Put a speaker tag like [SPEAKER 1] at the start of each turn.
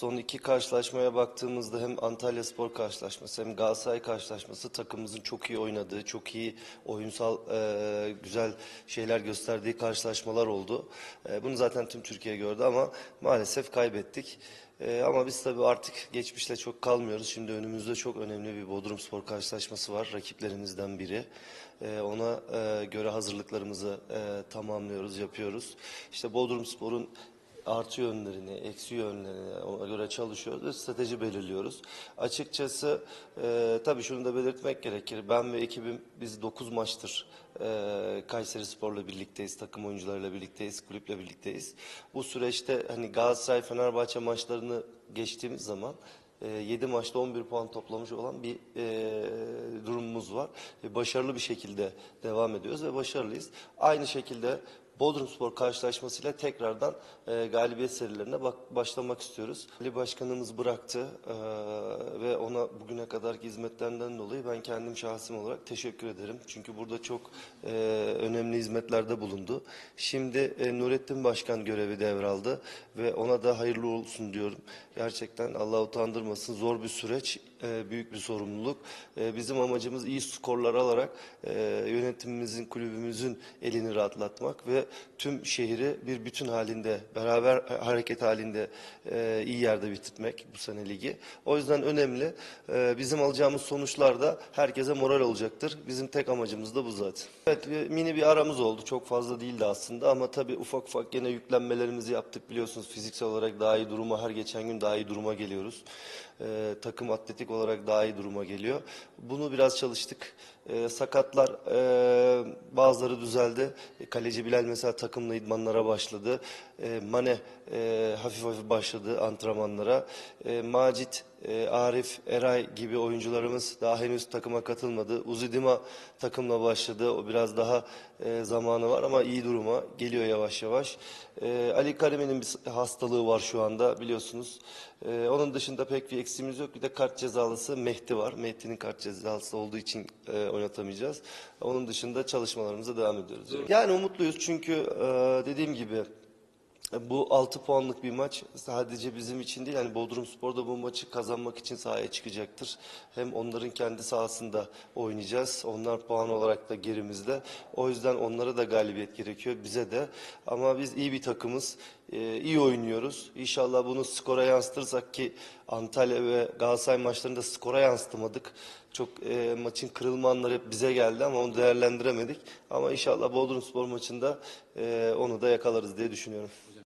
[SPEAKER 1] son iki karşılaşmaya baktığımızda hem Antalya Spor karşılaşması hem Galatasaray karşılaşması takımımızın çok iyi oynadığı, çok iyi oyunsal e, güzel şeyler gösterdiği karşılaşmalar oldu. E, bunu zaten tüm Türkiye gördü ama maalesef kaybettik. E, ama biz tabii artık geçmişle çok kalmıyoruz. Şimdi önümüzde çok önemli bir Bodrum Spor karşılaşması var. Rakiplerimizden biri. E, ona e, göre hazırlıklarımızı e, tamamlıyoruz, yapıyoruz. İşte Bodrum Spor'un artı yönlerini, eksi yönlerini ona göre çalışıyoruz ve strateji belirliyoruz. Açıkçası e, tabii şunu da belirtmek gerekir. Ben ve ekibim biz 9 maçtır e, Kayseri Spor'la birlikteyiz, takım oyuncularıyla birlikteyiz, kulüple birlikteyiz. Bu süreçte hani Galatasaray Fenerbahçe maçlarını geçtiğimiz zaman 7 maçta 11 puan toplamış olan bir e, durumumuz var. E, başarılı bir şekilde devam ediyoruz ve başarılıyız. Aynı şekilde Bodrumspor karşılaşmasıyla tekrardan e, galibiyet serilerine bak, başlamak istiyoruz. Ali Başkanımız bıraktı e, ve ona bugüne kadarki hizmetlerinden dolayı ben kendim şahsım olarak teşekkür ederim. Çünkü burada çok e, önemli hizmetlerde bulundu. Şimdi e, Nurettin Başkan görevi devraldı ve ona da hayırlı olsun diyorum. Gerçekten Allah utandırmasın zor bir süreç, e, büyük bir sorumluluk. E, bizim amacımız iyi skorlar alarak e, yönetimimizin, kulübümüzün elini rahatlatmak ve tüm şehri bir bütün halinde, beraber hareket halinde iyi yerde bitirmek bu sene ligi. O yüzden önemli. Bizim alacağımız sonuçlar da herkese moral olacaktır. Bizim tek amacımız da bu zaten. Evet, mini bir aramız oldu. Çok fazla değildi aslında ama tabii ufak ufak gene yüklenmelerimizi yaptık biliyorsunuz. Fiziksel olarak daha iyi duruma, her geçen gün daha iyi duruma geliyoruz. Takım atletik olarak daha iyi duruma geliyor. Bunu biraz çalıştık. E, sakatlar e, bazıları düzeldi. Kaleci Bilal mesela takımla idmanlara başladı. E, Mane e, hafif hafif başladı antrenmanlara. E, Macit, e, Arif, Eray gibi oyuncularımız daha henüz takıma katılmadı. Uzidima takımla başladı. O biraz daha e, zamanı var ama iyi duruma geliyor yavaş yavaş. E, Ali Karimi'nin bir hastalığı var şu anda biliyorsunuz. E, onun dışında pek bir eksiğimiz yok. Bir de kart cezalısı Mehdi var. Mehdi'nin kart cezalısı olduğu için e, oynatamayacağız. Onun dışında çalışmalarımıza devam ediyoruz. Yani umutluyuz çünkü e, dediğim gibi bu 6 puanlık bir maç sadece bizim için değil yani Bodrum Spor da bu maçı kazanmak için sahaya çıkacaktır. Hem onların kendi sahasında oynayacağız. Onlar puan olarak da gerimizde. O yüzden onlara da galibiyet gerekiyor bize de. Ama biz iyi bir takımız. Ee, iyi oynuyoruz. İnşallah bunu skora yansıtırsak ki Antalya ve Galatasaray maçlarında skora yansıtamadık. Çok e, maçın kırılma anları hep bize geldi ama onu değerlendiremedik. Ama inşallah Bodrum Spor maçında e, onu da yakalarız diye düşünüyorum.